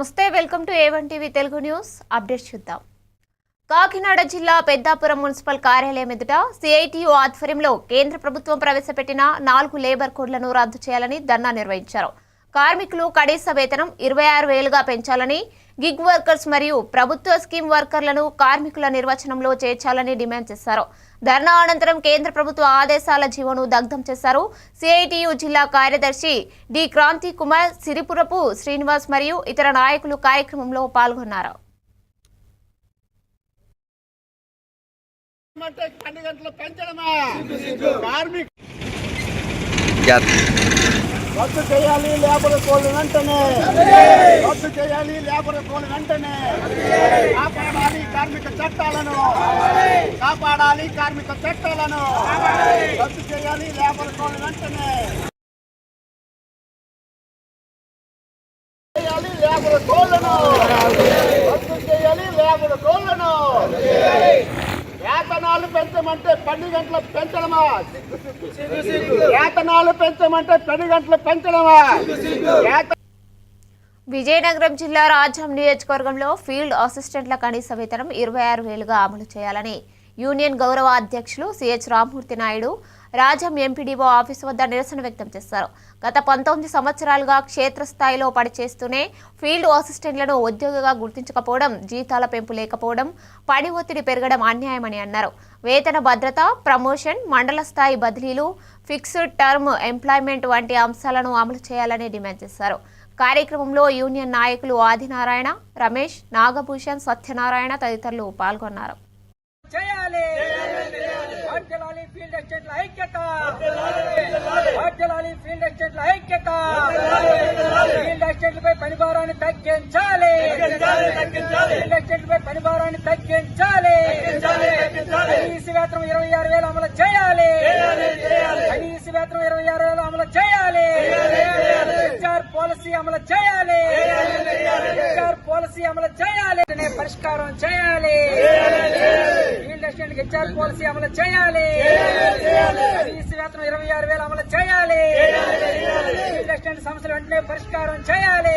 నమస్తే welcome to A one TV Telugu news. Update చూద్దాం. కాకినాడ జిల్లా పెద్దాపురం మున్సిపల్ కార్యాలయం ఎదుట సిఐటియు ఆధ్వర్యంలో కేంద్ర ప్రభుత్వం ప్రవేశపెట్టిన నాలుగు లేబర్ కోడ్లను రద్దు చేయాలని ధర్నా నిర్వహించారు. కార్మికులు కనీస వేతనం ఇరవై ఆరు వేలుగా పెంచాలని గిగ్ వర్కర్స్ మరియు ప్రభుత్వ స్కీమ్ వర్కర్లను కార్మికుల నిర్వచనంలో చేర్చాలని డిమాండ్ చేశారు. ధర్నా అనంతరం కేంద్ర ప్రభుత్వ ఆదేశాల జీవోను దగ్ధం చేశారు. సిఐటియు జిల్లా కార్యదర్శి డి. క్రాంతి కుమార్ సిరిపురపు శ్రీనివాస్ మరియు ఇతర నాయకులు కార్యక్రమంలో పాల్గొన్నారు. కార్మిక రద్దు చేయాలి లేబర్ కోళ్ళు వెంటనే. రద్దు చేయాలి లేబర్ కోళ్ళు వెంటనే. కాపాడాలి కార్మిక చట్టాలను. కాపాడాలి కార్మిక చట్టాలను. రద్దు చేయాలి లేబర్ కోళ్ళు వెంటనే. చేయాలి లేబర్ కోళ్ళను రద్దు చేయాలి లేబర్ కోళ్ళను వేతనాలు పెంచమంటే పది గంటలు పెంచడమా? వేతనాలు పెంచమంటే పది గంటలు పెంచడమా? విజయనగరం జిల్లా రాజ్యం నియోజకవర్గంలో ఫీల్డ్ అసిస్టెంట్ల కనీస వేతనం ఇరవై ఆరు వేలుగా అమలు చేయాలని యూనియన్ గౌరవ అధ్యక్షులు CH Rammurthy Naidu Rajam MPDO office వద్ద నిరసన వ్యక్తం చేశారు. గత పంతొమ్మిది సంవత్సరాలుగా క్షేత్రస్థాయిలో పనిచేస్తూనే ఫీల్డ్ అసిస్టెంట్లను ఉద్యోగిగా గుర్తించకపోవడం జీతాల పెంపు లేకపోవడం పని ఒత్తిడి పెరగడం అన్యాయమని అన్నారు. వేతన భద్రత ప్రమోషన్ మండల స్థాయి బదిలీలు ఫిక్స్డ్ టర్మ్ ఎంప్లాయ్మెంట్ వంటి అంశాలను అమలు చేయాలని డిమాండ్ చేశారు. కార్యక్రమంలో యూనియన్ నాయకులు ఆదినారాయణ రమేష్ నాగభూషణ్ సత్యనారాయణ తదితరులు పాల్గొన్నారు. చేయాలి వర్ధిల్లాలి ఫీల్డ్ ఎక్స్టెంట్ల ఐక్యత. వర్ధిల్లాలి ఫీల్డ్ ఎక్స్టెంట్ల ఐక్యత. ఫీల్డ్ ఎస్టేట్లపై పని భారాన్ని తగ్గించాలి. ఫీల్డ్ ఎస్టేట్లపై పని తగ్గించాలి. కనీస వేతనం ఇరవై ఆరు వేలు అమలు చేయాలి. కనీస వేతనం ఇరవై ఆరు వేలు అమలు చేయాలి. హెచ్ఆర్ పాలసీ అమలు చేయాలి. హెచ్ఆర్ పాలసీ అమలు చేయాలి. పరిష్కారం చేయాలి. అసిస్టెంట్ హెచ్ఆర్ పాలసీ అమలు చేయాలి. కనీస వేతనం ఇరవై ఆరు వేలు అమలు చేయాలి. అసిస్టెంట్ సమస్యలు వెంటనే పరిష్కారం చేయాలి.